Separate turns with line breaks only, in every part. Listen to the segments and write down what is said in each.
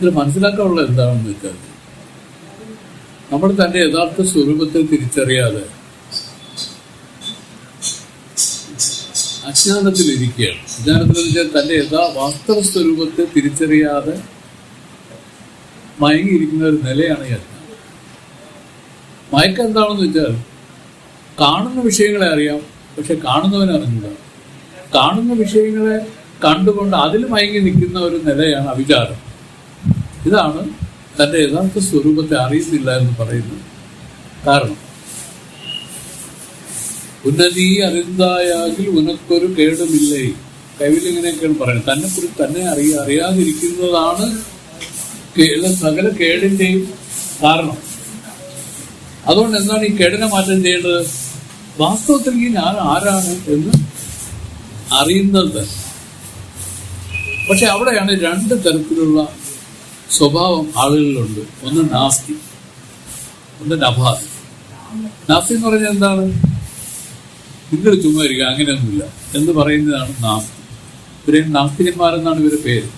ഇത് മനസ്സിലാക്കാനുള്ള എന്താണെന്ന് വെച്ചാൽ നമ്മൾ തന്റെ യഥാർത്ഥ സ്വരൂപത്തെ തിരിച്ചറിയാതെ അജ്ഞാനത്തിലിരിക്കുകയാണ്. അജ്ഞാനത്തിൽ വെച്ചാൽ തന്റെ യഥാ വാസ്തവ സ്വരൂപത്തെ തിരിച്ചറിയാതെ മയങ്ങിയിരിക്കുന്ന ഒരു നിലയാണ് ഈ അജ്ഞാനം. മയക്കം എന്താണെന്ന് വെച്ചാൽ കാണുന്ന വിഷയങ്ങളെ അറിയാം പക്ഷെ കാണുന്നവനെ അറിഞ്ഞില്ല കാണുന്ന വിഷയങ്ങളെ കണ്ടുകൊണ്ട് അതിൽ മയങ്ങി നിൽക്കുന്ന ഒരു നിലയാണ് അവിചാരം. ഇതാണ് തന്റെ യഥാർത്ഥ സ്വരൂപത്തെ അറിയുന്നില്ല എന്ന് പറയുന്നത് കാരണം. ഉന്നതി അറിന്തായാകിൽ ഉനക്കൊരു കേടുമില്ലേ? കവിലിങ്ങനെയൊക്കെയാണ് പറയുന്നത്. തന്നെ കുറിച്ച് തന്നെ അറിയ അറിയാതിരിക്കുന്നതാണ് സകല കേടിന്റെയും കാരണം. അതുകൊണ്ട് എന്താണ് ഈ കേടിനെ മാറ്റം ചെയ്യേണ്ടത്? വാസ്തവത്തിൽ ഞാൻ ആരാണ് എന്ന് അറിയുന്നത്. പക്ഷെ അവിടെയാണ് രണ്ട് തരത്തിലുള്ള സ്വഭാവം ആളുകളിലുണ്ട്. ഒന്ന് നാസ്തി ഒന്ന് നഭാസ് നാസ്തി എന്ന് പറഞ്ഞാൽ എന്താണ്? നിങ്ങൾ ചുമ്മാ ഇരിക്കുക അങ്ങനെയൊന്നുമില്ല. എന്ന് പറയുന്നതാണ് നാസ്തി. ഇവരെ നാസ്തികന്മാരെന്നാണ് ഇവരുടെ പേര്.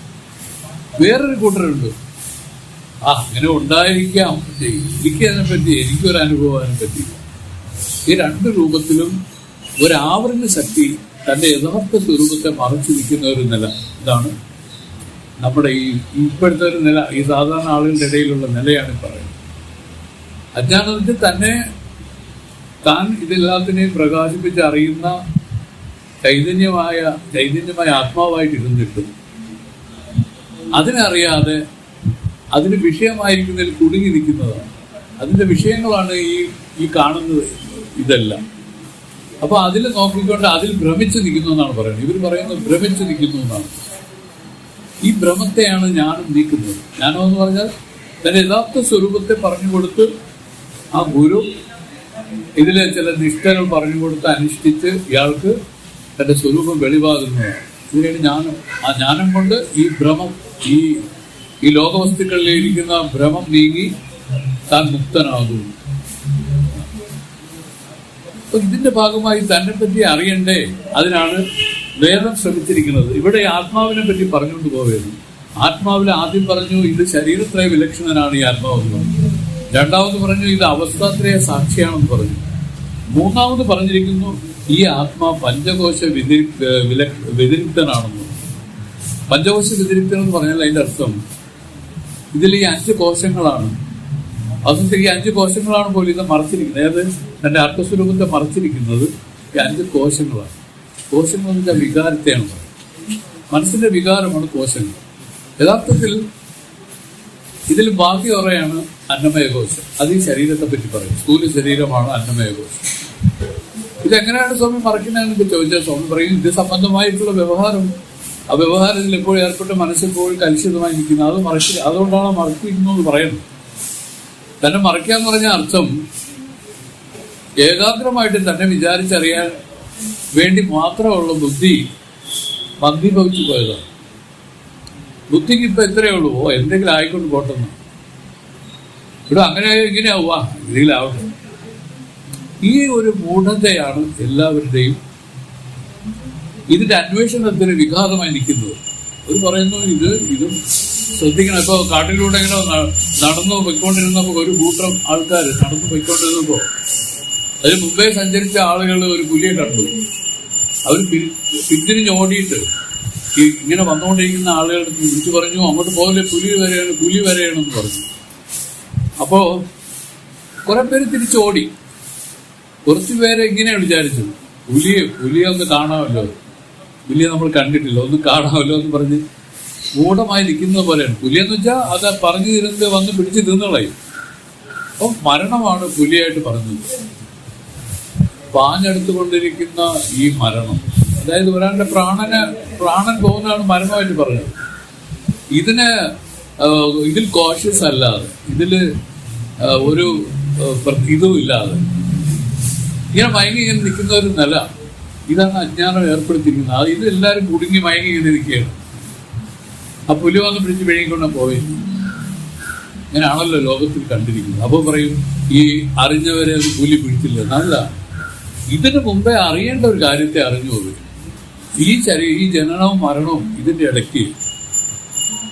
വേറൊരു കൂട്ടരുണ്ട്. ആ അങ്ങനെ ഉണ്ടായിരിക്കാം. എനിക്ക് അതിനെ പറ്റി എനിക്കൊരു അനുഭവം അതിനെ പറ്റി ഈ രണ്ട് രൂപത്തിലും ഒരാവരണ ശക്തി തന്റെ യഥാർത്ഥ സ്വരൂപത്തെ മറച്ചു നിൽക്കുന്ന ഒരു നില ഇതാണ് നമ്മുടെ ഈ ഇപ്പോഴത്തെ ഒരു നില ഈ സാധാരണ ആളുകളുടെ ഇടയിലുള്ള നിലയാണ് പറയുന്നത്. അജ്ഞാനത്തിൽ തന്നെ താൻ ഇതെല്ലാത്തിനെയും പ്രകാശിപ്പിച്ച് അറിയുന്ന ചൈതന്യമായ ചൈതന്യമായ ആത്മാവായിട്ട് ഇരുന്നിട്ടും അതിനറിയാതെ അതിന് വിഷയമായിരിക്കുന്നതിൽ കുടുങ്ങി നിൽക്കുന്നതാണ്. അതിന്റെ വിഷയങ്ങളാണ് ഈ ഈ കാണുന്നത് ഇതെല്ലാം. അപ്പൊ അതിൽ നോക്കിക്കൊണ്ട് അതിൽ ഭ്രമിച്ചു നിൽക്കുന്നു എന്നാണ് പറയുന്നത്. ഇവർ പറയുന്നത് ഭ്രമിച്ചു നിൽക്കുന്നു എന്നാണ്. ഈ ഭ്രമത്തെയാണ് ഞാൻ നീക്കുന്നത്. ജ്ഞാനം എന്ന് പറഞ്ഞാൽ തന്റെ യഥാർത്ഥ സ്വരൂപത്തെ പറഞ്ഞു കൊടുത്ത് ആ ഗുരു ഇതിലെ ചില നിഷ്ഠകൾ പറഞ്ഞു കൊടുത്ത് അനുഷ്ഠിച്ച് ഇയാൾക്ക് തന്റെ സ്വരൂപം വെളിവാകുന്നതാണ് ഇതിനാണ് ജ്ഞാനം ആ ജ്ഞാനം കൊണ്ട് ഈ ഭ്രമം ഈ ഈ ലോകവസ്തുക്കളിൽ ഇരിക്കുന്ന ഭ്രമം നീങ്ങി താൻ മുക്തനാകുന്നു. അപ്പൊ ഇതിന്റെ ഭാഗമായി തന്നെ പറ്റി അറിയണ്ടേ? അതിനാണ് വേദം ശ്രമിച്ചിരിക്കുന്നത്. ഇവിടെ ആത്മാവിനെ പറ്റി പറഞ്ഞുകൊണ്ട് പോവുകയാണ് ആത്മാവിൽ ആദ്യം പറഞ്ഞു ഇത് ശരീരത്രയ വിലക്ഷണനാണ് ഈ ആത്മാവ് എന്ന് പറഞ്ഞു. രണ്ടാമത് പറഞ്ഞു ഇത് അവസ്ഥാത്രയ സാക്ഷിയാണെന്ന് പറഞ്ഞു. മൂന്നാമത് പറഞ്ഞിരിക്കുന്നു ഈ ആത്മാ പഞ്ചകോശ വ്യതിരി വില വ്യതിരിക്തനാണെന്ന് പഞ്ചകോശ വ്യതിരിക്തൻ എന്ന് പറഞ്ഞാൽ അതിന്റെ അർത്ഥം ഇതിൽ ഈ അഞ്ച് കോശങ്ങളാണ്. അതുകൊണ്ട് ഈ അഞ്ച് കോശങ്ങളാണ് പോലും ഇത് മറച്ചിരിക്കുന്നത്. അതായത് തന്റെ അർത്ഥസ്വരൂപത്തെ മറച്ചിരിക്കുന്നത് ഈ അഞ്ച് കോശങ്ങളാണ്. വെച്ചാൽ വികാരത്തെയാണ് മനസ്സിന്റെ വികാരമാണ് കോശങ്ങൾ. യഥാർത്ഥത്തിൽ ഇതിൽ ബാക്കി കുറയാണ് അന്നമയ കോശം. അത് ഈ ശരീരത്തെ പറ്റി പറയും. സ്ഥൂല ശരീരമാണ് അന്നമയ കോശം. ഇതെങ്ങനെയാണ് സ്വാമി മറക്കുന്നതെന്ന് ചോദിച്ചാൽ സ്വാമി പറയും ഇത് സംബന്ധമായിട്ടുള്ള വ്യവഹാരം. ആ വ്യവഹാരത്തിൽ എപ്പോഴും ഏർപ്പെട്ട് മനസ്സെപ്പോഴും കലുഷിതമായി നിൽക്കുന്നത് അത് മറക്കി അതുകൊണ്ടാണ് മറക്കുന്നു എന്ന് പറയുന്നത്. തന്നെ മറയ്ക്കുക എന്ന് പറഞ്ഞ അർത്ഥം ഏകാഗ്രമായിട്ട് തന്നെ വിചാരിച്ചറിയാൻ വേണ്ടി മാത്രമുള്ള ബുദ്ധി മന്ദീഭവിച്ചു പോയതാണ്. ബുദ്ധിക്ക് ഇപ്പൊ എത്രയേ ഉള്ളൂ. ഓ എന്തെങ്കിലും ആയിക്കൊണ്ട് പോട്ടെന്ന്. ഇവിടെ അങ്ങനെ ഇങ്ങനെയാവുക എന്തെങ്കിലും ഈ ഒരു മൂഢതയാണ് എല്ലാവരുടെയും ഇതിന്റെ അന്വേഷണത്തിന് വിഘാതമായി നിൽക്കുന്നത്. ഒരു പറയുന്നു ഇത് ഇത് ശ്രദ്ധിക്കണം. ഇപ്പൊ കാട്ടിലൂടെ ഇങ്ങനെ നടന്നു പോയിക്കൊണ്ടിരുന്നപ്പോ ഒരു കൂട്ടം ആൾക്കാർ നടന്നു പോയിക്കൊണ്ടിരുന്നപ്പോ അതിന് മുമ്പേ സഞ്ചരിച്ച ആളുകൾ ഒരു പുലിയെ കണ്ടു. അവർ പിന്തിരിഞ്ഞ് ഓടിയിട്ട് ഈ ഇങ്ങനെ വന്നുകൊണ്ടിരിക്കുന്ന ആളുകളുടെ വിളിച്ചു പറഞ്ഞു അങ്ങോട്ട് പോലെ പുലി വരെയാണ് പുലി വരെയാണെന്ന് പറഞ്ഞു. അപ്പോ കുറെ പേര് തിരിച്ചോടി. കുറച്ചു പേരെ ഇങ്ങനെ വിചാരിച്ചത്. പുലിയെ പുലിയെ ഒന്ന് കാണാമല്ലോ. പുലിയെ നമ്മൾ കണ്ടിട്ടില്ല ഒന്നും കാണാമല്ലോ എന്ന് പറഞ്ഞ് മൂഢമായി നിൽക്കുന്ന പോലെയാണ്. പുലിയെന്ന് വെച്ചാൽ അത് പറഞ്ഞു തിരുന്നത് വന്ന് പിടിച്ച് തിന്നുകളയും അപ്പൊ മരണമാണ് പുലിയായിട്ട് പറഞ്ഞത്. പാഞ്ഞെടുത്തുകൊണ്ടിരിക്കുന്ന ഈ മരണം. അതായത് ഒരാളുടെ പ്രാണന് പ്രാണൻ പോകുന്നതാണ് മരണമായിട്ട് പറഞ്ഞത് ഇതിന് ഇതിൽ കോഷ്യസ് അല്ലാതെ ഇതിൽ ഒരു ഇതും ഇല്ലാതെ ഇങ്ങനെ മയങ്ങി ഇങ്ങനെ നിൽക്കുന്ന ഒരു നില ഇതാണ് അജ്ഞാനം ഏർപ്പെടുത്തിയിരിക്കുന്നത്. അത് ഇത് എല്ലാവരും കുടുങ്ങി മയങ്ങി ഇങ്ങനെ നിൽക്കുകയാണ്. ആ പുലി വന്ന് പിടിച്ച് വിഴുങ്ങിക്കൊണ്ട് പോയി. ഇങ്ങനെയാണല്ലോ ലോകത്തിൽ കണ്ടിരിക്കുന്നത്. അപ്പോൾ പറയും ഈ അറിഞ്ഞവരെ പുലി പിടിച്ചില്ല. എന്നല്ല ഇതിനു മുമ്പേ അറിയേണ്ട ഒരു കാര്യത്തെ അറിഞ്ഞു ഈ ചെറിയ ഈ ജനനവും മരണവും ഇതിന്റെ ഇടയ്ക്ക്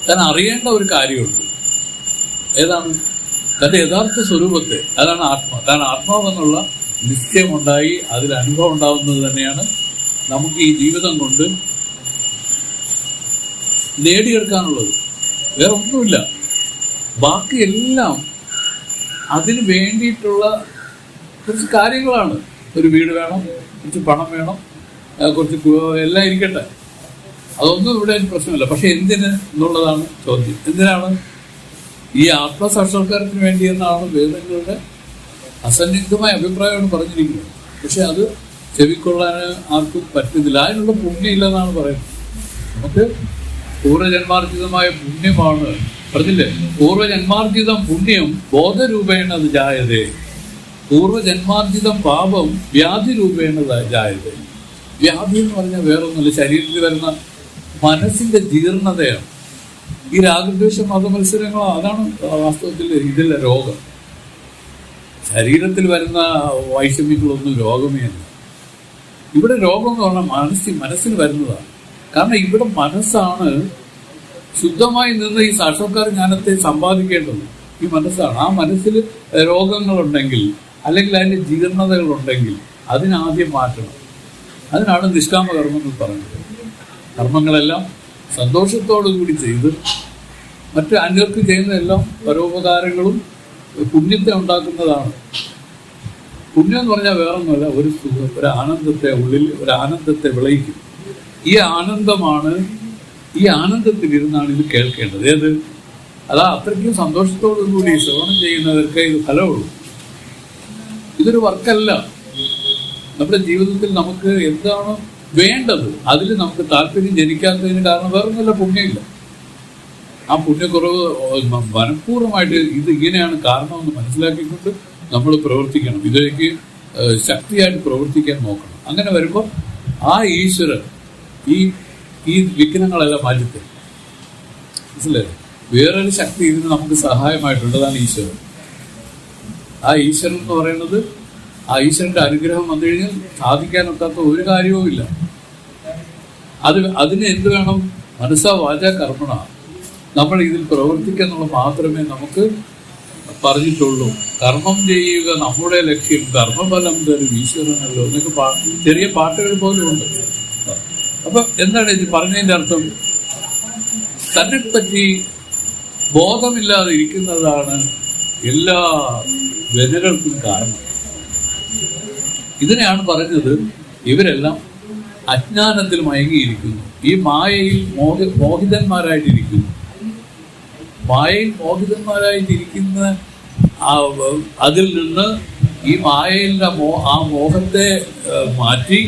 താൻ അറിയേണ്ട ഒരു കാര്യമുണ്ട്. ഏതാണ്? തന്റെ യഥാർത്ഥ സ്വരൂപത്തെ അതാണ് ആത്മ. താൻ ആത്മാവെന്നുള്ള നിശ്ചയമുണ്ടായി അതിൽ അനുഭവം ഉണ്ടാവുന്നത് തന്നെയാണ് നമുക്ക് ഈ ജീവിതം കൊണ്ട് നേടിയെടുക്കാനുള്ളത്. വേറെ ഒന്നുമില്ല. ബാക്കിയെല്ലാം അതിന് വേണ്ടിയിട്ടുള്ള കുറച്ച് കാര്യങ്ങളാണ്. ഒരു വീട് വേണം കുറച്ച് പണം വേണം കുറച്ച് എല്ലാം ഇരിക്കട്ടെ. അതൊന്നും ഇവിടെ പ്രശ്നമില്ല. പക്ഷെ എന്തിന് എന്നുള്ളതാണ് ചോദ്യം. എന്തിനാണ് ഈ ആത്മസാക്ഷാത്കാരത്തിന് വേണ്ടി എന്നാണ് വേദങ്ങളുടെ അസന്നിഗ്ധമായ അഭിപ്രായമാണ് പറഞ്ഞിരിക്കുന്നത്. പക്ഷെ അത് ചെവിക്കൊള്ളാൻ ആർക്കും പറ്റുന്നില്ല. അതിനുള്ള പുണ്യം ഇല്ലെന്നാണ് പറയുന്നത്. നമുക്ക് പൂർവജന്മാർജിതമായ പുണ്യമാണ്. പറഞ്ഞില്ലേ? പൂർവജന്മാർജിതം പുണ്യം ബോധരൂപേണ അത് ജായതേ. പൂർവജന്മാർജിതം പാപം വ്യാധി രൂപേണ ജായത വ്യാധി എന്ന് പറഞ്ഞാൽ വേറൊന്നുമില്ല ശരീരത്തിൽ വരുന്ന മനസ്സിന്റെ ജീർണതയാണ്. ഈ രാഗദ്വേഷ മതമത്സരങ്ങളോ അതാണ് വാസ്തവത്തിൽ ഇതിലെ രോഗം. ശരീരത്തിൽ വരുന്ന വൈഷമ്യങ്ങളൊന്നും രോഗമേ അല്ല. ഇവിടെ രോഗം എന്ന് പറഞ്ഞാൽ മനസ്സിൽ മനസ്സിന് വരുന്നതാണ്. കാരണം ഇവിടെ മനസ്സാണ് ശുദ്ധമായി നിന്ന് ഈ സാക്ഷാത്കാര ജ്ഞാനത്തെ സമ്പാദിക്കേണ്ടത്. ഈ മനസ്സാണ്. ആ മനസ്സിൽ രോഗങ്ങളുണ്ടെങ്കിൽ അല്ലെങ്കിൽ അതിന്റെ ജീർണതകളുണ്ടെങ്കിൽ അതിനാദ്യം മാറ്റണം. അതിനാണ് നിഷ്കാമ കർമ്മങ്ങൾ പറയുന്നത്. കർമ്മങ്ങളെല്ലാം സന്തോഷത്തോടു കൂടി ചെയ്ത് മറ്റ് അന്യർക്ക് ചെയ്യുന്നതെല്ലാം പരോപകാരങ്ങളും പുണ്യത്തെ ഉണ്ടാക്കുന്നതാണ്. പുണ്യം എന്ന് പറഞ്ഞാൽ വേറൊന്നുമല്ല ഒരു സുഖം ഒരു ആനന്ദത്തെ ഉള്ളിൽ ഒരു ആനന്ദത്തെ വിളയിക്കും. ഈ ആനന്ദമാണ് ഈ ആനന്ദത്തിലിരുന്നാണ് ഇത് കേൾക്കേണ്ടത്. ഏത്? അതാ അത്രയ്ക്കും സന്തോഷത്തോടു കൂടി ശ്രവണം ചെയ്യുന്നവർക്ക് ഇത് ഫലമുള്ളൂ. ഇതൊരു വർക്കല്ല. നമ്മുടെ ജീവിതത്തിൽ നമുക്ക് എന്താണ് വേണ്ടത് അതിൽ നമുക്ക് താല്പര്യം ജനിക്കാത്തതിന് കാരണം വേറൊന്നുമില്ല പുണ്യമില്ല. ആ പുണ്യക്കുറവ് മനഃപൂർവമായിട്ട് ഇത് ഇങ്ങനെയാണ് കാരണമെന്ന് മനസ്സിലാക്കിക്കൊണ്ട് നമ്മൾ പ്രവർത്തിക്കണം. ഇതിലേക്ക് ശക്തിയായിട്ട് പ്രവർത്തിക്കാൻ നോക്കണം. അങ്ങനെ വരുമ്പോൾ ആ ഈശ്വരൻ ഈ ഈ വിഘ്നങ്ങളെല്ലാം മാറ്റിത്തരും. മനസ്സിലായി? വേറൊരു ശക്തി ഇതിന് നമുക്ക് സഹായമായിട്ടുള്ളതാണ് ഈശ്വരൻ. ആ ഈശ്വരൻ എന്ന് പറയുന്നത് ആ ഈശ്വരന്റെ അനുഗ്രഹം വന്നു കഴിഞ്ഞാൽ സാധിക്കാനൊക്കാത്ത ഒരു കാര്യവുമില്ല അത് അതിന് എന്ത് വേണം? മനസ്സാ വാച കർമ്മണ. നമ്മൾ ഇതിൽ പ്രവർത്തിക്കുക എന്നുള്ളത് മാത്രമേ നമുക്ക് പറഞ്ഞിട്ടുള്ളൂ. കർമ്മം ചെയ്യുക നമ്മുടെ ലക്ഷ്യം കർമ്മഫലം തരും ഈശ്വരനല്ലോ എന്നൊക്കെ പാ ചെറിയ പാട്ടുകൾ പോലും ഉണ്ട്. അപ്പൊ എന്താണ് ഇത് പറഞ്ഞതിന്റെ അർത്ഥം? തന്നെ പറ്റി ബോധമില്ലാതെ ഇരിക്കുന്നതാണ് എല്ലാ വ്യതകൾക്കും കാരണം ഇതിനെയാണ് പറഞ്ഞത് ഇവരെല്ലാം അജ്ഞാനത്തിൽ മയങ്ങിയിരിക്കുന്നു. ഈ മായയിൽ മോഹി മോഹിതന്മാരായിട്ടിരിക്കുന്നു. മായയിൽ മോഹിതന്മാരായിട്ടിരിക്കുന്ന അതിൽ നിന്ന് ഈ മായയിലെ മോ ആ മോഹത്തെ മാറ്റി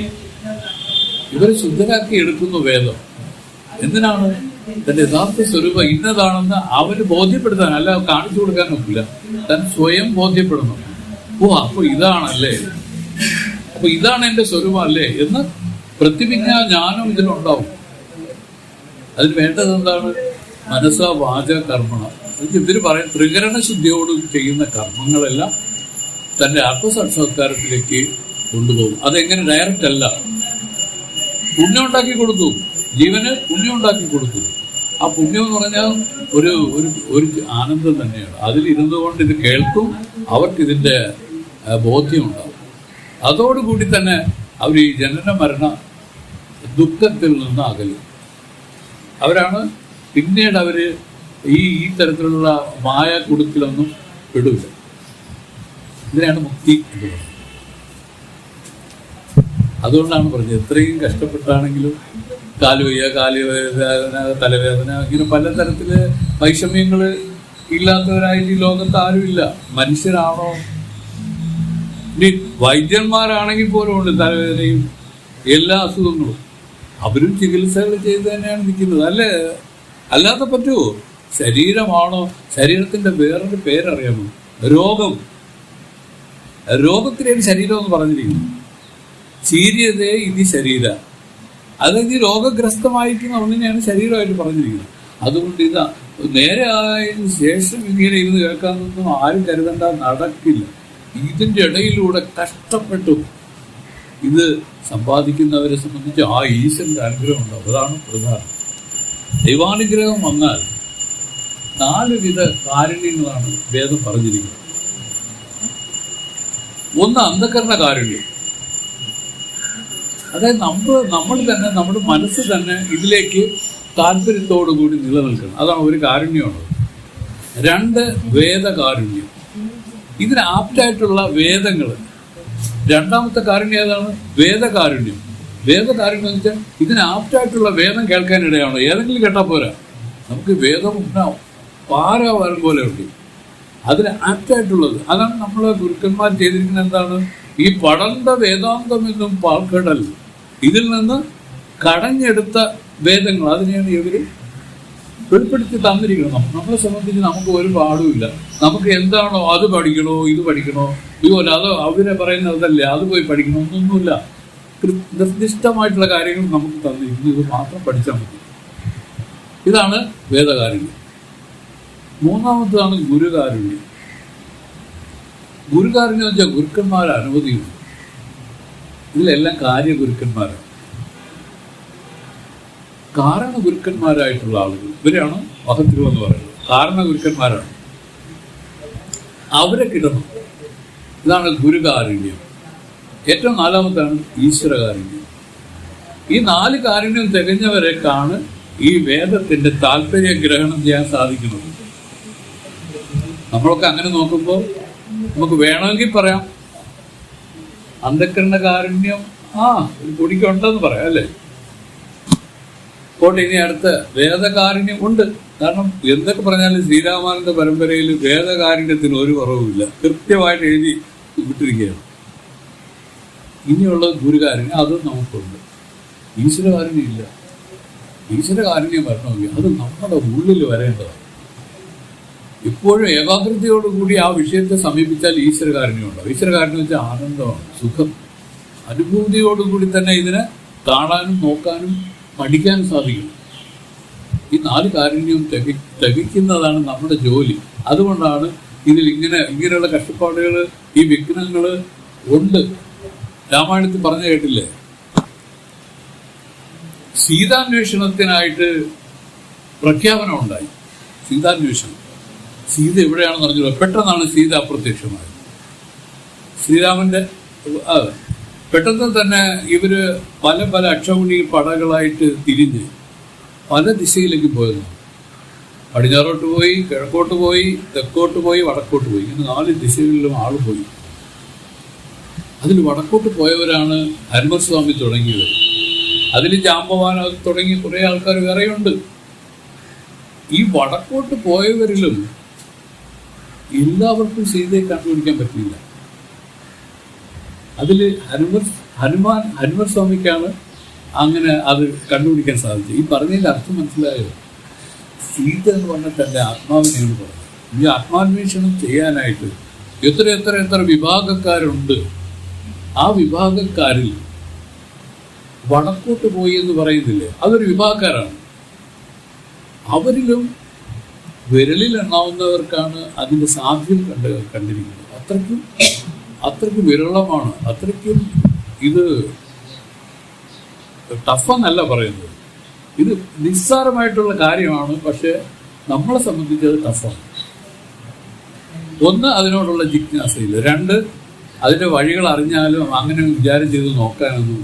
ഇവരെ ശുദ്ധരാക്കി എടുക്കുന്നു വേദം. എന്തിനാണ്? തന്റെ യഥാർത്ഥ സ്വരൂപം ഇന്നതാണെന്ന് അവന് ബോധ്യപ്പെടുത്താൻ അല്ല കാണിച്ചു കൊടുക്കാനൊക്കില്ല താൻ സ്വയം ബോധ്യപ്പെടുന്നു. ഓ അപ്പൊ ഇതാണല്ലേ? അപ്പൊ ഇതാണ് എന്റെ സ്വരൂപം അല്ലേ എന്ന് പ്രതിജ്ഞ ജ്ഞാനം ഇതിലുണ്ടാവും. അതിന് വേണ്ടത് എന്താണ്? മനസ്സ വാച കർമ്മണ. ഇവർ പറയും ത്രികരണ ശുദ്ധിയോട് ചെയ്യുന്ന കർമ്മങ്ങളെല്ലാം തന്റെ ആത്മസാക്ഷാത്കാരത്തിലേക്ക് കൊണ്ടുപോകും. അതെങ്ങനെ ഡയറക്റ്റ് അല്ല? പുണ്യം ഉണ്ടാക്കി കൊടുത്തു. ജീവന് പുണ്യം ഉണ്ടാക്കി കൊടുത്തു. ആ പുണ്യം എന്ന് പറഞ്ഞാൽ ഒരു ഒരു ഒരു ആനന്ദം തന്നെയാണ്. അതിലിരുന്നു കൊണ്ട് ഇത് കേൾക്കും അവർക്ക് ഇതിന്റെ ബോധ്യമുണ്ടാവും അതോടുകൂടി തന്നെ അവർ ഈ ജനന മരണ ദുഃഖത്തിൽ നിന്ന് അകലും. അവരാണ് പിന്നീട് അവർ ഈ ഈ തരത്തിലുള്ള മായ കുടുക്കിലൊന്നും പെടില്ല ഇതിനാണ് മുക്തി എന്ന് പറയുന്നത്. അതുകൊണ്ടാണ് പറഞ്ഞത് ഇത്രയും കഷ്ടപ്പെട്ടാണെങ്കിലും കാൽ കാലുവേദന കാൽ വേദന തലവേദന ഇങ്ങനെ പലതരത്തിൽ വൈഷമ്യങ്ങൾ ഇല്ലാത്തവരായിട്ട് ഈ ലോകത്ത് ആരുമില്ല മനുഷ്യരാണോ? ഇനി വൈദ്യന്മാരാണെങ്കിൽ പോലും ഉണ്ട് തലവേദനയും എല്ലാ അസുഖങ്ങളും. അവരും ചികിത്സകൾ ചെയ്ത് തന്നെയാണ് നിൽക്കുന്നത്. അല്ലേ? അല്ലാതെ പറ്റുമോ ശരീരമാണോ? ശരീരത്തിന്റെ വേറൊരു പേരറിയാമോ? രോഗം. രോഗത്തിലേക്ക് ശരീരം എന്ന് പറഞ്ഞിരിക്കുന്നു. ചീര്യതേ ഇനി ശരീര. അതായത് ഈ രോഗഗ്രസ്തമായിരിക്കുന്ന ഒന്നിനെയാണ് ശരീരമായിട്ട് പറഞ്ഞിരിക്കുന്നത്. അതുകൊണ്ട് ഇതാ നേരെ ആയതിനു ശേഷം ഇങ്ങനെ ഇരുന്ന് കേൾക്കാമെന്നൊന്നും ആരും കരുതണ്ട നടക്കില്ല. ഇതിന്റെ ഇടയിലൂടെ കഷ്ടപ്പെട്ടു. ഇത് സമ്പാദിക്കുന്നവരെ സംബന്ധിച്ച് ആ ഈശ്വരന്റെ അനുഗ്രഹം ഉണ്ടാവും അതാണ് പ്രധാനം. ദൈവാനുഗ്രഹം വന്നാൽ നാല് വിധ കാരുണ്യങ്ങളാണ് വേദം പറഞ്ഞിരിക്കുന്നത്. ഒന്ന് അന്ധകരണ കാരുണ്യം അതായത് നമ്മൾ നമ്മൾ തന്നെ നമ്മുടെ മനസ്സ് തന്നെ ഇതിലേക്ക് താല്പര്യത്തോടു കൂടി നിലനിൽക്കണം. അതാണ് ഒരു കാരുണ്യമുള്ളത്. രണ്ട് വേദകാരുണ്യം. ഇതിന് ആപ്റ്റായിട്ടുള്ള വേദങ്ങൾ രണ്ടാമത്തെ കാരുണ്യം ഏതാണ്? വേദകാരുണ്യം. വേദകാരുണ്യം എന്ന് വെച്ചാൽ ഇതിന് ആപ്റ്റായിട്ടുള്ള വേദം കേൾക്കാനിടയാണ്. ഏതെങ്കിലും കേട്ടാൽ പോരാ. നമുക്ക് വേദം ഉണ്ടാവും പാര വരം പോലെ ഉണ്ട്. അതിന് ആപ്റ്റായിട്ടുള്ളത്. അതാണ് നമ്മളെ ഗുരുക്കന്മാർ ചെയ്തിരിക്കുന്നത് എന്താണ്? ഈ പടന്ത വേദാന്തം എന്നും പാൽക്കടൽ ഇതിൽ നിന്ന് കടഞ്ഞെടുത്ത വേദങ്ങൾ അതിനെയാണ് ഇവർ വെളിപ്പെടുത്തി തന്നിരിക്കണം നമ്മ- നമ്മളെ സംബന്ധിച്ച് നമുക്ക് ഒരു പാടുമില്ല നമുക്ക് എന്താണോ അത് പഠിക്കണോ ഇത് പഠിക്കണോ ഇതുപോലെ അത് അവരെ പറയുന്നതല്ലേ അത് പോയി പഠിക്കണോ ഒന്നൊന്നുമില്ല. നിർദ്ദിഷ്ടമായിട്ടുള്ള കാര്യങ്ങൾ നമുക്ക് തന്നിരിക്കുന്നു. ഇത് മാത്രം പഠിച്ചാൽ മതി. ഇതാണ് വേദകാരുണ്യം. മൂന്നാമത്തതാണ് ഗുരുകാരുണ്യം. ഗുരുകാരുണ്യം വെച്ചാൽ ഗുരുക്കന്മാരെ അനവധിയുണ്ട് ഇതിലെല്ലാം കാര്യഗുരുക്കന്മാരാണ് കാരണ ഗുരുക്കന്മാരായിട്ടുള്ള ആളുകൾ. ഇവരെയാണ് മഹത്തുകൾ എന്ന് പറയുന്നത്? കാരണ ഗുരുക്കന്മാരാണ് അവരെ കിടന്നു. ഇതാണ് ഗുരുകാരുണ്യം. ഏറ്റവും നാലാമത്താണ് ഈശ്വരകാരുണ്യം. ഈ നാല് കാരുണ്യം തികഞ്ഞവരെക്കാണ് ഈ വേദത്തിന്റെ താല്പര്യ ഗ്രഹണം ചെയ്യാൻ സാധിക്കുന്നത്. നമ്മളൊക്കെ അങ്ങനെ നോക്കുമ്പോൾ നമുക്ക് വേണമെങ്കിൽ പറയാം അന്ധക്കരണ കാരുണ്യം. ആ ഒരു പൊടിക്കുണ്ടെന്ന് പറയാം അല്ലേ? പോട്ടെ ഇനി അടുത്ത വേദകാരുണ്യം ഉണ്ട്. കാരണം എന്തൊക്കെ പറഞ്ഞാലും ശ്രീരാമാനന്ദ പരമ്പരയിൽ വേദകാരുണ്യത്തിന് ഒരു കുറവുമില്ല. കൃത്യമായിട്ട് എഴുതി വിട്ടിരിക്കുകയാണ് ഇനിയുള്ളത് ഗുരുകാരുണ്യം അതും നമുക്കുണ്ട്. ഈശ്വരകാരുണ്യം ഇല്ല ഈശ്വരകാരുണ്യം വരണമെങ്കിൽ അത് നമ്മുടെ ഉള്ളിൽ വരേണ്ടതാണ്. ഇപ്പോഴും ഏകാഗ്രതയോടുകൂടി ആ വിഷയത്തെ സമീപിച്ചാൽ ഈശ്വരകാരനെ ഉണ്ടാവും. ഈശ്വരകാരനെ വെച്ചാൽ ആനന്ദമാണ് സുഖം. അനുഭൂതിയോടുകൂടി തന്നെ ഇതിനെ കാണാനും നോക്കാനും പഠിക്കാനും സാധിക്കും. ഈ നാല് കാരുണ്യവും തിക തികയ്ക്കുന്നതാണ് നമ്മുടെ ജോലി. അതുകൊണ്ടാണ് ഇതിൽ ഇങ്ങനെ ഇങ്ങനെയുള്ള കഷ്ടപ്പാടുകൾ ഈ വിഘ്നങ്ങൾ ഉണ്ട്. രാമായണത്തിൽ പറഞ്ഞു കേട്ടില്ലേ? സീതാന്വേഷണത്തിനായിട്ട് പ്രഖ്യാപനം ഉണ്ടായി. സീതാന്വേഷണം. സീത എവിടെയാണെന്ന് അറിഞ്ഞില്ല പെട്ടെന്നാണ് സീത അപ്രത്യക്ഷമായത് ശ്രീരാമന്റെ പെട്ടെന്ന് തന്നെ ഇവർ പല പല അക്ഷൗണി പടകളായിട്ട് തിരിഞ്ഞ് പല ദിശയിലേക്ക് പോയിരുന്നു പടിഞ്ഞാറോട്ട് പോയി കിഴക്കോട്ട് പോയി തെക്കോട്ട് പോയി വടക്കോട്ട് പോയി. ഇങ്ങനെ നാല് ദിശകളിലും ആൾ പോയി. അതിൽ വടക്കോട്ട് പോയവരാണ് ഹരിമസ്വാമി സ്വാമി തുടങ്ങിയത്. അതിൽ ജാമ്പവാന തുടങ്ങി കുറേ ആൾക്കാർ വേറെയുണ്ട്. ഈ വടക്കോട്ട് പോയവരിലും എല്ലാവർക്കും സീതയെ കണ്ടുപിടിക്കാൻ പറ്റില്ല. അതിൽ ഹനുമർ ഹനുമാൻ ഹനുമർ സ്വാമിക്കാണ് അങ്ങനെ അത് കണ്ടുപിടിക്കാൻ സാധിച്ചത്. ഈ പറഞ്ഞതിൽ അർത്ഥം മനസ്സിലായോ? സീത എന്ന് പറഞ്ഞാൽ തന്റെ ആത്മാവിനെയാണ് പറഞ്ഞത്. ഈ ആത്മാന്വേഷണം ചെയ്യാനായിട്ട് എത്ര എത്ര എത്ര വിഭാഗക്കാരുണ്ട്. ആ വിഭാഗക്കാരിൽ വടക്കോട്ട് പോയി എന്ന് പറയുന്നില്ലേ? അതൊരു വിഭാഗക്കാരാണ്. അവരിലും വിരലിൽ എണ്ണാവുന്നവർക്കാണ് അതിന്റെ സാധ്യത കണ്ട് കണ്ടിരിക്കുന്നത്. അത്രയ്ക്കും അത്രയ്ക്കും വിരളമാണ്. അത്രയ്ക്കും ഇത് ടഫെന്നല്ല പറയുന്നത്. ഇത് നിസ്സാരമായിട്ടുള്ള കാര്യമാണ് പക്ഷെ നമ്മളെ സംബന്ധിച്ച് അത് ടഫാണ്. ഒന്ന് അതിനോടുള്ള ജിജ്ഞാസയില്ല രണ്ട് അതിന്റെ വഴികൾ അറിഞ്ഞാലും അങ്ങനെ വിചാരം ചെയ്ത് നോക്കാനൊന്നും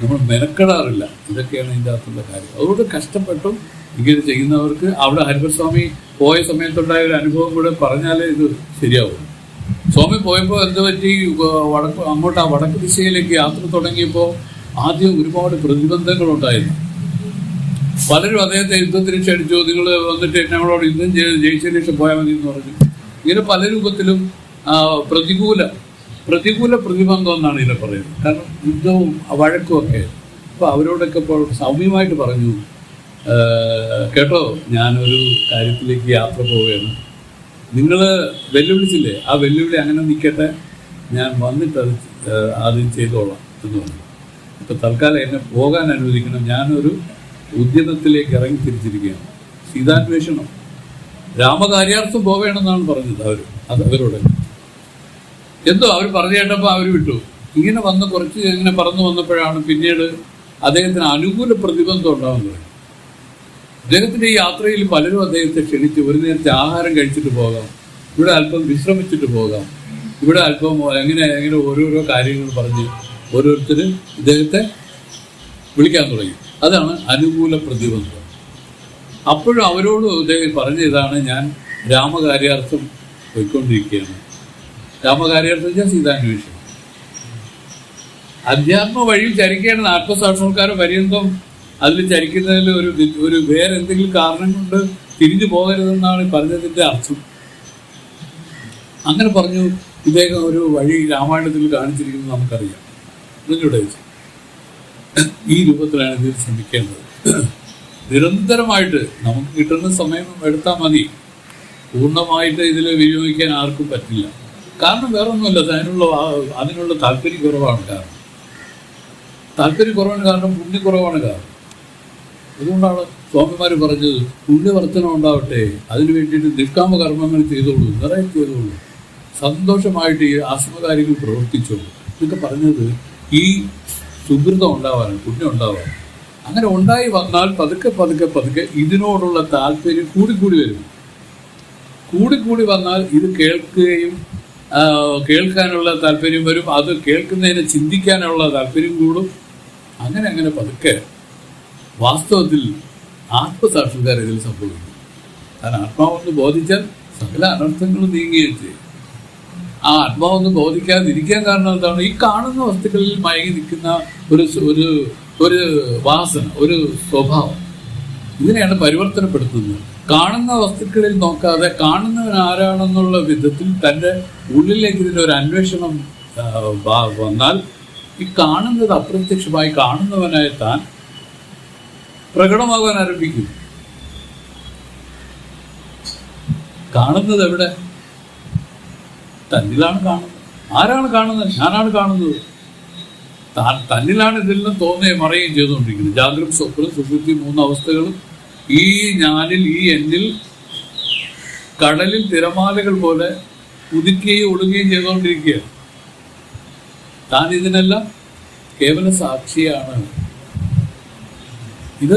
നമ്മൾ മെനക്കെടാറില്ല. ഇതൊക്കെയാണ് ഇതിന്റെ അകത്തുള്ള കാര്യം. അതുകൊണ്ട് കഷ്ടപ്പെട്ടും ഇങ്ങനെ ചെയ്യുന്നവർക്ക് അവിടെ ഹരിപസ്വാമി പോയ സമയത്തുണ്ടായ ഒരു അനുഭവം കൂടെ പറഞ്ഞാലേ ഇത് ശരിയാവും. സ്വാമി പോയപ്പോൾ എന്ത് പറ്റി? വടക്ക് അങ്ങോട്ട് ആ വടക്ക് ദിശയിലേക്ക് യാത്ര തുടങ്ങിയപ്പോൾ ആദ്യം ഒരുപാട് പ്രതിബന്ധങ്ങളുണ്ടായിരുന്നു. പലരും അദ്ദേഹത്തെ യുദ്ധത്തിന് ക്ഷണിച്ചു നിങ്ങൾ വന്നിട്ട് ഞങ്ങളോട് യുദ്ധം ചെയ്ത് ജയിച്ചതിന് ശേഷം പോയാൽ മതി എന്ന് പറഞ്ഞു. ഇങ്ങനെ പല രൂപത്തിലും പ്രതികൂല പ്രതികൂല പ്രതിബന്ധം എന്നാണ് ഇതിനെ പറയുന്നത്. കാരണം യുദ്ധവും വഴക്കും ഒക്കെ. അപ്പൊ അവരോടൊക്കെ ഇപ്പോൾ സൗമ്യമായിട്ട് പറഞ്ഞു. "ആ, കേട്ടോ ഞാനൊരു കാര്യത്തിലേക്ക് യാത്ര പോവുകയാണ്. നിങ്ങൾ വെല്ലുവിളിച്ചില്ലേ? ആ വെല്ലുവിളി അങ്ങനെ നിൽക്കട്ടെ ഞാൻ വന്നിട്ട് അത് ആദ്യം ചെയ്തോളാം എന്ന് പറഞ്ഞു. ഇപ്പം തൽക്കാലം എന്നെ പോകാൻ അനുവദിക്കണം. ഞാനൊരു ഉദ്യമത്തിലേക്ക് ഇറങ്ങി തിരിച്ചിരിക്കുകയാണ് സീതാന്വേഷണം. രാമകാര്യാർത്ഥം പോവേണമെന്നാണ് പറഞ്ഞത് അവർ അത് അവരോട്. എന്തോ അവർ പറഞ്ഞു കേട്ടപ്പോൾ അവർ വിട്ടു. ഇങ്ങനെ വന്ന് കുറച്ച് ഇങ്ങനെ പറന്നു വന്നപ്പോഴാണ് പിന്നീട് അദ്ദേഹത്തിന് അനുകൂല പ്രതിബന്ധം ഉണ്ടാകുന്നത് അദ്ദേഹത്തിന്റെ ഈ യാത്രയിൽ പലരും അദ്ദേഹത്തെ ക്ഷണിച്ച്. ഒരു നേരത്തെ ആഹാരം കഴിച്ചിട്ട് പോകാം. ഇവിടെ അല്പം വിശ്രമിച്ചിട്ട് പോകാം. ഇവിടെ അല്പം എങ്ങനെ എങ്ങനെ ഓരോരോ കാര്യങ്ങൾ പറഞ്ഞ് ഓരോരുത്തരും ഇദ്ദേഹത്തെ വിളിക്കാൻ തുടങ്ങി. അതാണ് അനുകൂല പ്രതിബന്ധം. അപ്പോഴും അവരോട് ഇദ്ദേഹം പറഞ്ഞ ഇതാണ് ഞാൻ രാമകാര്യാർത്ഥം പോയിക്കൊണ്ടിരിക്കുകയാണ്. രാമകാര്യാർത്ഥം ഞാൻ സീതാന്വേഷണം. അധ്യാത്മ വഴി ചരിക്കേണ്ട ആത്മസാക്ഷാത്കാര പര്യന്തം അതിൽ ചരിക്കുന്നതിൽ ഒരു ഒരു വേറെ എന്തെങ്കിലും കാരണം കൊണ്ട് തിരിഞ്ഞു പോകരുതെന്നാണ് പറഞ്ഞതിന്റെ അർത്ഥം. അങ്ങനെ പറഞ്ഞു ഇദ്ദേഹം ഒരു വഴി രാമായണത്തിൽ കാണിച്ചിരിക്കുന്നത് നമുക്കറിയാം. ഇതിലൂടെ ഈ രൂപത്തിലാണ് ഇതിൽ ശ്രമിക്കേണ്ടത് നിരന്തരമായിട്ട് നമുക്ക് കിട്ടുന്ന സമയം എടുത്താൽ മതി. പൂർണമായിട്ട് ഇതിൽ വിനിയോഗിക്കാൻ ആർക്കും പറ്റില്ല. കാരണം വേറെ ഒന്നുമല്ല അതിനുള്ള അതിനുള്ള താല്പര്യക്കുറവാണ് കാരണം. താല്പര്യക്കുറവാണ് കാരണം പുണ്യക്കുറവാണ് കാരണം. അതുകൊണ്ടാണ് സ്വാമിമാർ പറഞ്ഞത് പുണ്യവർത്തനം ഉണ്ടാവട്ടെ അതിനു വേണ്ടിയിട്ട് നിഷ്കാമ കർമ്മങ്ങൾ ചെയ്തോളൂ നിറയെ ചെയ്തോളൂ. സന്തോഷമായിട്ട് ഈ ആശ്രമകാര്യങ്ങൾ പ്രവർത്തിച്ചോളൂ. എന്നൊക്കെ പറഞ്ഞത് ഈ സുഹൃതം ഉണ്ടാവാൻ പുണ്യം ഉണ്ടാവാൻ അങ്ങനെ ഉണ്ടായി വന്നാൽ പതുക്കെ പതുക്കെ പതുക്കെ ഇതിനോടുള്ള താല്പര്യം കൂടിക്കൂടി വരും. കൂടിക്കൂടി വന്നാൽ ഇത് കേൾക്കുകയും കേൾക്കാനുള്ള താല്പര്യം വരും. അത് കേൾക്കുന്നതിനെ ചിന്തിക്കാനുള്ള താല്പര്യം കൂടും. അങ്ങനെ അങ്ങനെ പതുക്കെ വാസ്തവത്തിൽ ആത്മസാക്ഷാത്കാരം ഇതിൽ സംഭവിക്കുന്നു. കാരണം ആത്മാവെന്ന് ബോധിച്ചാൽ സകല അനർത്ഥങ്ങളും നീങ്ങിയിട്ട് ആ ആത്മാവൊന്ന് ബോധിക്കാതിരിക്കാൻ കാരണം എന്താണ്? ഈ കാണുന്ന വസ്തുക്കളിൽ മയങ്ങി നിൽക്കുന്ന ഒരു ഒരു ഒരു വാസന ഒരു സ്വഭാവം. ഇതിനെയാണ് പരിവർത്തനപ്പെടുത്തുന്നത്. കാണുന്ന വസ്തുക്കളിൽ നോക്കാതെ കാണുന്നവൻ ആരാണെന്നുള്ള വിധത്തിൽ തന്റെ ഉള്ളിലേക്ക് ഇതിന്റെ ഒരു അന്വേഷണം വന്നാൽ ഈ കാണുന്നത് അപ്രത്യക്ഷമായി കാണുന്നവനായി താൻ പ്രകടമാകാൻ ആരംഭിക്കും. കാണുന്നത് എവിടെ? തന്നിലാണ് കാണുന്നത്. ആരാണ് കാണുന്നത്? ഞാനാണ് കാണുന്നത്. താൻ തന്നിലാണ് നിന്ന് തോന്നുകയും മറയുകയും ചെയ്തുകൊണ്ടിരിക്കുന്നത്. ജാഗ്രത സ്വപ്നം സുഷുപ്തി മൂന്ന് അവസ്ഥകളും ഈ ഞാനിൽ ഈ എന്നിൽ കടലിൽ തിരമാലകൾ പോലെ ഉദിക്കുകയും ഒടുങ്ങുകയും ചെയ്തുകൊണ്ടിരിക്കുകയാണ്. താൻ ഇതിനെല്ലാം കേവല സാക്ഷിയാണ്. ഇത്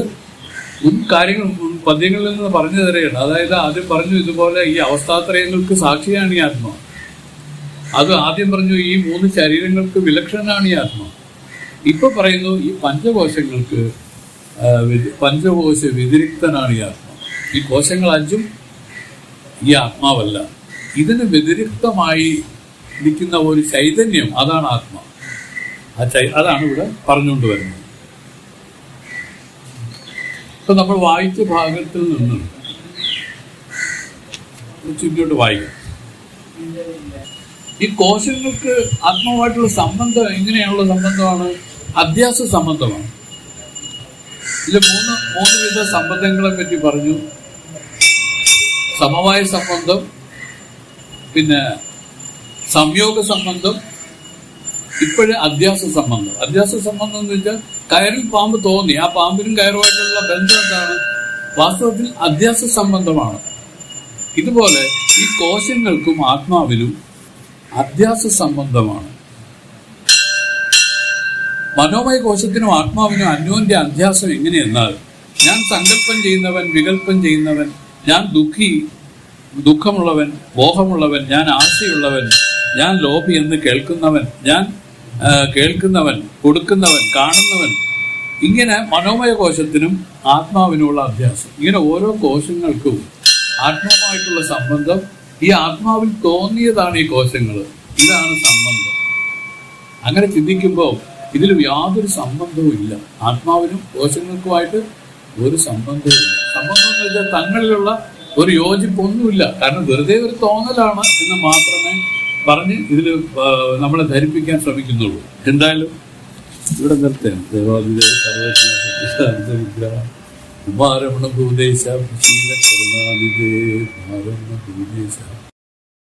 കാര്യങ്ങൾ പദ്യങ്ങളിൽ നിന്ന് പറഞ്ഞു തരുകയാണ് അതായത് ആദ്യം പറഞ്ഞു ഇതുപോലെ ഈ അവസ്ഥാത്രയങ്ങൾക്ക് സാക്ഷിയാണ് ഈ ആത്മ. അത് ആദ്യം പറഞ്ഞു ഈ മൂന്ന് ശരീരങ്ങൾക്ക് വിലക്ഷണനാണ് ഈ ആത്മ. ഇപ്പൊ പറയുന്നു ഈ പഞ്ചകോശങ്ങൾക്ക് പഞ്ചകോശ വ്യതിരിക്തനാണ് ഈ ആത്മ. ഈ കോശങ്ങൾ അഞ്ചും ഈ ആത്മാവല്ല. ഇതിന് വ്യതിരിക്തമായി നിൽക്കുന്ന ഒരു ചൈതന്യം അതാണ് ആത്മ. ആ ചൈ അതാണ് ഇവിടെ പറഞ്ഞുകൊണ്ട് വരുന്നത്. ഇപ്പൊ നമ്മൾ വായിച്ച ഭാഗത്തിൽ നിന്ന് ചുറ്റോട്ട് വായിക്കും. ഈ കോശങ്ങൾക്ക് ആത്മാവായിട്ടുള്ള സംബന്ധം എങ്ങനെയാണുള്ള സംബന്ധമാണ്? അധ്യാസ സംബന്ധമാണ്. ഇതിൽ മൂന്ന് മൂന്ന് വിധ സംബന്ധങ്ങളെ പറ്റി പറഞ്ഞു. സമവായ സംബന്ധം പിന്നെ സംയോഗ സംബന്ധം ഇപ്പോഴ് അധ്യാസ സംബന്ധം. അധ്യാസ സംബന്ധം എന്ന് വെച്ചാൽ കയറിൽ പാമ്പ് തോന്നി. ആ പാമ്പിനും കയറുമായിട്ടുള്ള ബന്ധം എന്താണ്? വാസ്തവത്തിൽ അധ്യാസ സംബന്ധമാണ്. ഇതുപോലെ ഈ കോശങ്ങൾക്കും ആത്മാവിലും അധ്യാസ സംബന്ധമാണ്. മനോമയ കോശത്തിനും ആത്മാവിനും അന്യോന്റെ അധ്യാസം എങ്ങനെയെന്നാൽ ഞാൻ സങ്കല്പം ചെയ്യുന്നവൻ വികല്പം ചെയ്യുന്നവൻ ഞാൻ ദുഃഖി ദുഃഖമുള്ളവൻ മോഹമുള്ളവൻ ഞാൻ ആശയുള്ളവൻ ഞാൻ ലോഭി എന്ന് കേൾക്കുന്നവൻ ഞാൻ കേൾക്കുന്നവൻ കൊടുക്കുന്നവൻ കാണുന്നവൻ. ഇങ്ങനെ മനോമയ കോശത്തിനും ആത്മാവിനുമുള്ള അഭ്യാസം. ഇങ്ങനെ ഓരോ കോശങ്ങൾക്കും ആത്മാവുമായിട്ടുള്ള സംബന്ധം. ഈ ആത്മാവിൽ തോന്നിയതാണ് ഈ കോശങ്ങൾ. ഇതാണ് സംബന്ധം. അങ്ങനെ ചിന്തിക്കുമ്പോൾ ഇതിൽ യാതൊരു സംബന്ധവും ഇല്ല. ആത്മാവിനും കോശങ്ങൾക്കുമായിട്ട് ഒരു സംബന്ധവും ഇല്ല. സംബന്ധം എന്ന് വെച്ചാൽ തങ്ങളിലുള്ള ഒരു യോജിപ്പൊന്നുമില്ല. കാരണം വെറുതെ ഒരു തോന്നലാണ് എന്ന് മാത്രമേ പറഞ്ഞ് ഇതിൽ നമ്മളെ ധരിപ്പിക്കാൻ ശ്രമിക്കുന്നുള്ളൂ. എന്തായാലും ഇവിടെ നിർത്തേ ദേവാദിദേവ കുമാരമണ ഭൂദേശ കരുണാദിദേ കുമാരമണ ഭൂദേശ